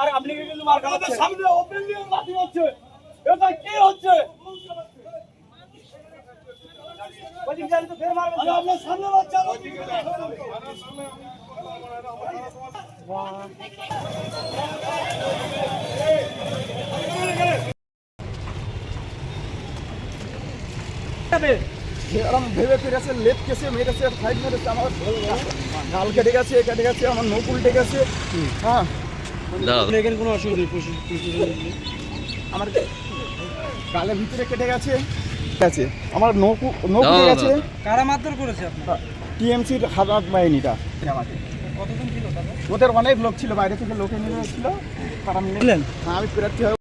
আর আপনি কিন্তু মার খাচ্ছেন সামনে ওপেন দিয়ে এরকম ভেবে ফিরেছে লেপ কেসে মেরেছে ফাইট মেরেছে আমার কেটে গেছে কেটে গেছে আমার নখ গেছে হ্যাঁ এখানে কোনো অসুবিধা নেই আমার গালের ভিতরে কেটে গেছে। গেছে আমার নৌকো নৌকো গেছে। কারা মারধর করেছে টিএমসির হাজার বাহিনীটা। আমাকে ওদের অনেক লোক ছিল বাইরে থেকে লোকে নিয়ে এসেছিল তারা নিলেন হ্যাঁ আমি প্রার্থী হয়ে